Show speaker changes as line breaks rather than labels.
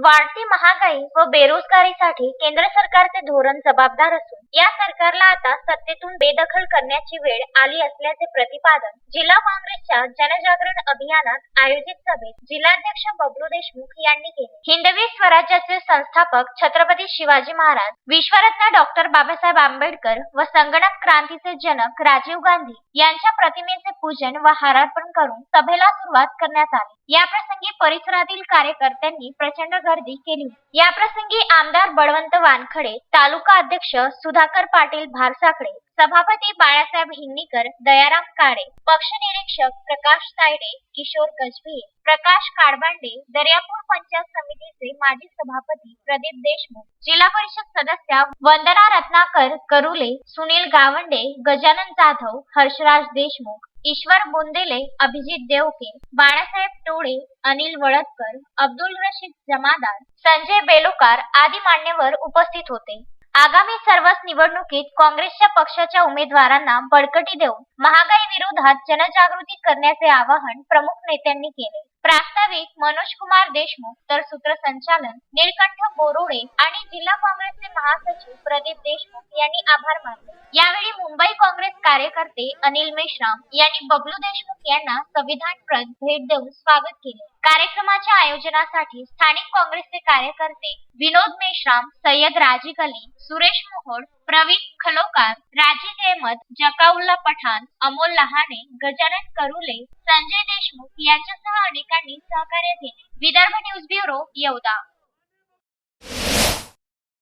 वाढती महागाई व बेरोजगारीसाठी केंद्र सरकारचे धोरण जबाबदार असून या सरकारला आता सत्तेतून बेदखल करण्याची वेळ आली असल्याचे प्रतिपादन जिल्हा काँग्रेसच्या जनजागरण अभियानात आयोजित सभेत जिल्हाध्यक्ष बबलू देशमुख यांनी केले. हिंदवी स्वराज्याचे संस्थापक छत्रपती शिवाजी महाराज विश्वरत्न डॉक्टर बाबासाहेब आंबेडकर व संगणक क्रांतीचे जनक राजीव गांधी यांच्या प्रतिमेचे पूजन व हारार्पण करून सभेला सुरुवात करण्यात आली. याप्रसंगी परिसरातील कार्यकर्त्यांनी प्रचंड गर्दी केली. या प्रसंगी आमदार बळवंत वानखडे तालुका अध्यक्ष सुधाकर पाटील भारसाकडे सभापती बाळासाहेब हिंगणीकर दयाराम काळे पक्ष निरीक्षक प्रकाश तायडे किशोर गजभिये प्रकाश काडबांडे दर्यापूर पंचायत समितीचे माजी सभापती प्रदीप देशमुख जिल्हा परिषद सदस्या वंदना रत्नाकर करुले सुनील गावंडे गजानन जाधव हर्षराज देशमुख ईश्वर बुंदेले अभिजित देवके बाळासाहेब टोळे अनिल वळदकर अब्दुल रशीद जमादार संजय बेलोकार आदी मान्यवर उपस्थित होते. आगामी सर्वच निवडणुकीत काँग्रेसच्या पक्षाच्या उमेदवारांना बळकटी देऊन महागाई विरोधात जनजागृती करण्याचे आवाहन प्रमुख नेत्यांनी केले. प्रास्ताविक मनोज कुमार देशमुख तर सूत्रसंचालन निळकंठ बोरोडे आणि जिल्हा काँग्रेसचे महासचिव प्रदीप देशमुख यांनी आभार मानले. यावेळी मुंबई काँग्रेस कार्यकर्ते अनिल मेश्राम यांनी बबलू देशमुख यांना संविधान प्रत भेट देऊन स्वागत केले. कार्यक्रमाच्या आयोजनासाठी स्थानिक काँग्रेसचे कार्यकर्ते विनोद मेश्राम सय्यद राजीक अली सुरेश मोहोड प्रवीण खलोकार राजीद अहमद जकाउल्ला पठाण अमोल लहाने गजानन करुले संजय देशमुख यांच्यासह अनेकांनी सहकार्य केले. Vidarbha news bureau Yevda.